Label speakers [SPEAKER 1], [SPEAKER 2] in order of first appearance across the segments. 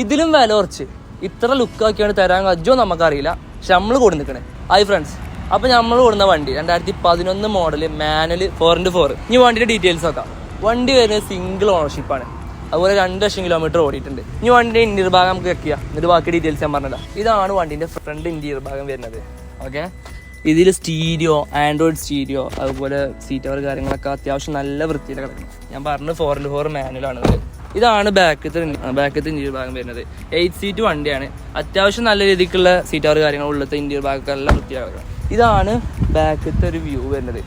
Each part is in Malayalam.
[SPEAKER 1] ഇതിലും വില കുറച്ച്. ഇത്ര ലുക്കാക്കിയാണ് തരാൻ കജ്ജോ നമുക്കറിയില്ല. പക്ഷെ നമ്മൾ കൂടി നിൽക്കണേ ഹായ് ഫ്രണ്ട്സ് അപ്പൊ നമ്മൾ കൂടുന്ന വണ്ടി രണ്ടായിരത്തി പതിനൊന്ന് model manual four into four ഇനി വണ്ടിയുടെ ഡീറ്റെയിൽസ് നോക്കാം. വണ്ടി വരുന്നത് സിംഗിൾ ഓണർഷിപ്പ് ആണ്. അതുപോലെ രണ്ട് ലക്ഷം കിലോമീറ്റർ ഓടിയിട്ടുണ്ട്. ഇനി വണ്ടിന്റെ ഇന്റീരിയർ ഭാഗം നമുക്ക് വെക്കുക എന്നിട്ട് ബാക്കി ഡീറ്റെയിൽസ് ഞാൻ പറഞ്ഞില്ല ഇതാണ് വണ്ടിന്റെ ഫ്രണ്ട് ഇന്റീരിയർ ഭാഗം വരുന്നത്. ഓക്കെ ഇതിൽ സ്റ്റീരിയോ ആൻഡ്രോയിഡ് സ്റ്റീരിയോ അതുപോലെ സീറ്റ് കവർ കാര്യങ്ങളൊക്കെ അത്യാവശ്യം നല്ല വൃത്തിയിൽ കിടക്കണം ഞാൻ പറഞ്ഞത് ഫോർ ഇന്റു ഫോർ മാനുവലാണ് ഇതാണ് ബാക്കത്തെ ബാക്കത്തെ ഇന്റീരിയർ ഭാഗം വരുന്നത്. എയ്റ്റ് സീറ്റ് വണ്ടിയാണ്. അത്യാവശ്യം നല്ല രീതിക്കുള്ള സീറ്റ് അവർ കാര്യങ്ങൾ ഉള്ളത്തെ ഇന്റീരിയർ ഭാഗമൊക്കെ എല്ലാം വൃത്തിയാക്കുക. ഇതാണ് ബാക്കത്തെ ഒരു വ്യൂ വരുന്നത്.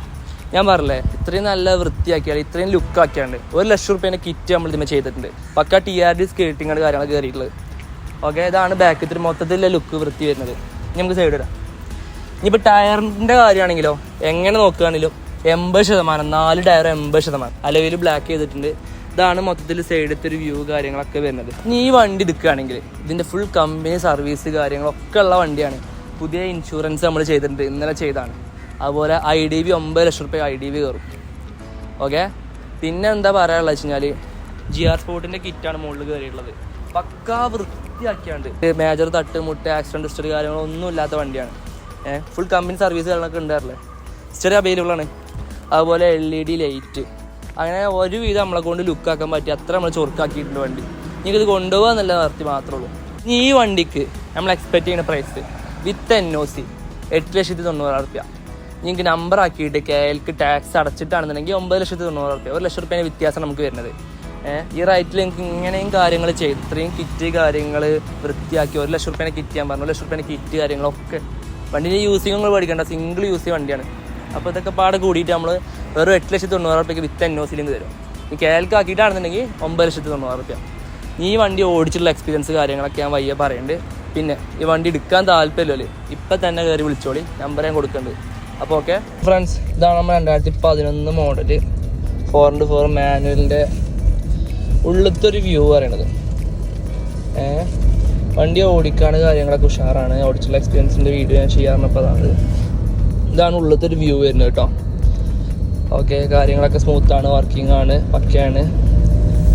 [SPEAKER 1] ഞാൻ പറഞ്ഞേ ഇത്രയും നല്ല വൃത്തിയാക്കിയാൽ ഇത്രയും ലുക്ക് ആക്കിയാണ്ട് ഒരു ലക്ഷം റുപ്യേന്റെ കിറ്റ് നമ്മൾ ഇതിന് ചെയ്തിട്ടുണ്ട്. പക്ക ടി ആർ ഡി സ്കേട്ടിങ്ങാണ് കാര്യങ്ങൾ കയറിയിട്ടുള്ളത് ഓക്കെ ഇതാണ് ബാക്കത്തിൽ മൊത്തത്തിലുള്ള ലുക്ക് വൃത്തി വരുന്നത്. നമുക്ക് സൈഡ് ഇടാം. ഇനിയിപ്പോൾ ടയറിന്റെ കാര്യമാണെങ്കിലോ എങ്ങനെ നോക്കുകയാണെങ്കിലും എൺപത് ശതമാനം നാല് ടയർ എൺപത് ശതമാനം. അലവിൽ ബ്ലാക്ക് ചെയ്തിട്ടുണ്ട്. ഇതാണ് മൊത്തത്തിൽ സൈഡത്തെ ഒരു വ്യൂ കാര്യങ്ങളൊക്കെ വരുന്നത്. ഇനി ഈ വണ്ടി എടുക്കുകയാണെങ്കിൽ ഇതിന്റെ ഫുൾ കമ്പനി സർവീസ് കാര്യങ്ങളൊക്കെ ഉള്ള വണ്ടിയാണ്. പുതിയ ഇൻഷുറൻസ് നമ്മൾ ചെയ്തിട്ടുണ്ട് ഇന്നലെ ചെയ്താണ്. അതുപോലെ ഐ ഡി ബി ഒമ്പത് ലക്ഷം റുപ്യ ഐ ഡി ബി കയറും. ഓക്കെ പിന്നെ എന്താ പറയാനുള്ളത് വെച്ച് കഴിഞ്ഞാൽ ജി ആർ സ്പോർട്ടിന്റെ കിറ്റാണ് മുകളിൽ കയറിയിട്ടുള്ളത്. പക്കാ വൃത്തിയാക്കിയാണ്ട്. മേജർ തട്ട് മുട്ട ആക്സിഡന്റ് ഹിസ്റ്ററി കാര്യങ്ങളൊന്നും ഇല്ലാത്ത വണ്ടിയാണ്. ഫുൾ കമ്പനി സർവീസ് കാര്യങ്ങളൊക്കെ ഉണ്ടാറില്ലേ ഹിസ്റ്ററി അവൈലബിൾ ആണ്. അതുപോലെ എൽ ഇ ഡി ലൈറ്റ് അങ്ങനെ ഒരു വിധം നമ്മളെ കൊണ്ട് ലുക്കാക്കാൻ പറ്റി. അത്ര നമ്മൾ ചൊറുക്കാക്കിയിട്ടുണ്ട് വണ്ടി. നിങ്ങൾക്ക് ഇത് കൊണ്ടുപോകാൻ നല്ല നിർത്തി മാത്രമേ ഉള്ളൂ. ഇനി ഈ വണ്ടിക്ക് നമ്മൾ എക്സ്പെക്ട് ചെയ്യുന്ന price with N O C എട്ട് ലക്ഷത്തി തൊണ്ണൂറായിരം റുപ്യ. നിങ്ങൾക്ക് നമ്പർ ആക്കിയിട്ട് കെ എൽക്ക് ടാക്സ് അടച്ചിട്ടാണെന്നുണ്ടെങ്കിൽ ഒമ്പത് ലക്ഷത്തി തൊണ്ണൂറ് റുപ്യ. ഒരു ലക്ഷം റുപ്യേന്റെ വ്യത്യാസം നമുക്ക് വരുന്നത്. ഈ റൈറ്റിൽ നിങ്ങൾക്ക് ഇങ്ങനെയും കാര്യങ്ങൾ ചെയ്ത്. ഇത്രയും കിറ്റ് കാര്യങ്ങൾ വൃത്തിയാക്കി ഒരു ലക്ഷം റുപ്യേനെ കിറ്റ് ചെയ്യാൻ പറഞ്ഞു. ഒരു ലക്ഷം റുപ്യേനെ കിറ്റ് കാര്യങ്ങളൊക്കെ. വണ്ടിന്റെ യൂസിങ് നിങ്ങൾ പഠിക്കേണ്ട. സിംഗിൾ യൂസ് ചെയ്യുന്ന വണ്ടിയാണ്. അപ്പോൾ ഇതൊക്കെ പാടെ കൂടിയിട്ട് നമ്മൾ വെറും എട്ട് ലക്ഷത്തി തൊണ്ണൂറ് റുപ്യക്ക് വിത്ത് എൻ ഒ തരും. നീ കേൾക്കാക്കിയിട്ടാണെന്നുണ്ടെങ്കിൽ ഒമ്പത് ലക്ഷത്തി തൊണ്ണൂറ് റുപ്യ. ഈ വണ്ടി ഓടിച്ചിട്ടുള്ള എക്സ്പീരിയൻസ് കാര്യങ്ങളൊക്കെ ഞാൻ വയ്യ പറയുന്നുണ്ട് പിന്നെ ഈ വണ്ടി എടുക്കാൻ താല്പര്യമല്ലേ ഇപ്പം തന്നെ കയറി വിളിച്ചോളി. നമ്പർ ഞാൻ കൊടുക്കുന്നുണ്ട് അപ്പോൾ ഓക്കെ ഫ്രണ്ട്സ് ഇതാണ് നമ്മൾ രണ്ടായിരത്തി പതിനൊന്ന് മോഡൽ ഫോർ ഇന്റു ഫോർ മാനുവലിന്റെ ഉള്ളിലത്തെ ഒരു വ്യൂ പറയണത്. ഏ? വണ്ടി ഓടിക്കാണ് കാര്യങ്ങളൊക്കെ ഉഷാറാണ്. ഓടിച്ചുള്ള എക്സ്പീരിയൻസിന്റെ വീഡിയോ ഞാൻ ചെയ്യാറുള്ളപ്പോൾ അതാണ്. ഇതാണ് ഉള്ളിലത്തെ ഒരു വ്യൂ വരുന്നത് കേട്ടോ. ഓക്കെ കാര്യങ്ങളൊക്കെ സ്മൂത്താണ് വർക്കിംഗ് ആണ് പക്കയാണ്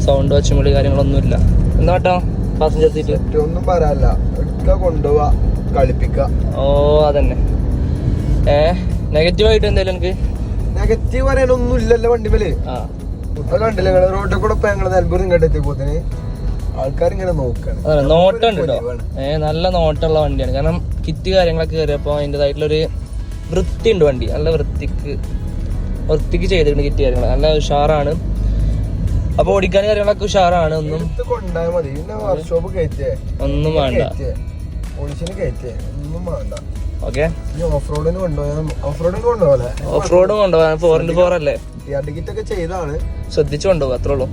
[SPEAKER 1] സൗണ്ട് വച്ചുമുള്ളി കാര്യങ്ങളൊന്നുമില്ല. എന്താ കേട്ടോ പാസഞ്ചർ സീറ്റ്
[SPEAKER 2] ഒന്നും പറയാല്ല എടുക്ക കൊണ്ടുപോവാ കളിപ്പിക്കുക
[SPEAKER 1] ഓ അതന്നെ. ഏ നെഗറ്റീവായിട്ട് എന്തായാലും എനിക്ക്?
[SPEAKER 2] നെഗറ്റീവ് പറയാനൊന്നും ഇല്ലല്ലോ വണ്ടിമേൽ. കണ്ടില്ല നിങ്ങൾ റോഡിൽ കൂടെ ഇപ്പൊ ഞങ്ങൾ നെൽബൂർ ഇങ്ങോട്ട് എത്തിയപ്പോത്തിന് ആൾക്കാർ ഇങ്ങനെ നോക്കാണ്
[SPEAKER 1] ഉണ്ട് കേട്ടോ ഏ നല്ല നോട്ടമുള്ള വണ്ടിയാണ്. കാരണം കിറ്റ് കാര്യങ്ങളൊക്കെ കയറിയപ്പോ അതിന്റെതായിട്ടുള്ളൊരു വൃത്തി ഉണ്ട് വണ്ടി. നല്ല വൃത്തിക്ക് വൃത്തിക്ക് ചെയ്തിട്ടുണ്ട് കിറ്റ് കാര്യങ്ങൾ. നല്ല ഉഷാറാണ്. അപ്പൊ ഓടിക്കാൻ കാര്യങ്ങളൊക്കെ ഉഷാറാണ്. ഒന്നും ഒന്നും വേണ്ട. ഓക്കെ.
[SPEAKER 2] ഓഫ് റോഡിന് കൊണ്ടുപോയാൽ ഓഫ് റോഡിന് കൊണ്ടുപോകല്ലേ
[SPEAKER 1] ഓഫ് റോഡും കൊണ്ടുപോകാൻ ഫോർ ഇന്റു ഫോർ അല്ലേ
[SPEAKER 2] ടിക്കറ്റ് ഒക്കെ ചെയ്താണ്
[SPEAKER 1] ശ്രദ്ധിച്ചു കൊണ്ടുപോകും. അത്രേ ഉള്ളൂ.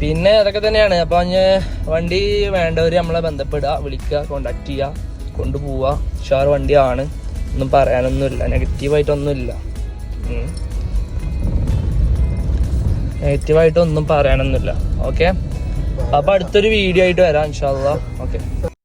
[SPEAKER 1] പിന്നെ അതൊക്കെ തന്നെയാണ്. അപ്പൊ അഞ്ഞ് വണ്ടി വേണ്ടവര് നമ്മളെ ബന്ധപ്പെടുക വിളിക്കുക കോണ്ടാക്ട് ചെയ്യുക കൊണ്ടുപോവുക. ഉഷാർ വണ്ടിയാണ്. ഒന്നും പറയാനൊന്നുമില്ല. നെഗറ്റീവായിട്ടൊന്നുമില്ല നെഗറ്റീവായിട്ടൊന്നും പറയാനൊന്നുമില്ല. ഓക്കെ അപ്പൊ അടുത്തൊരു വീഡിയോ ആയിട്ട് വരാം ഇൻഷാല്ല ഓക്കെ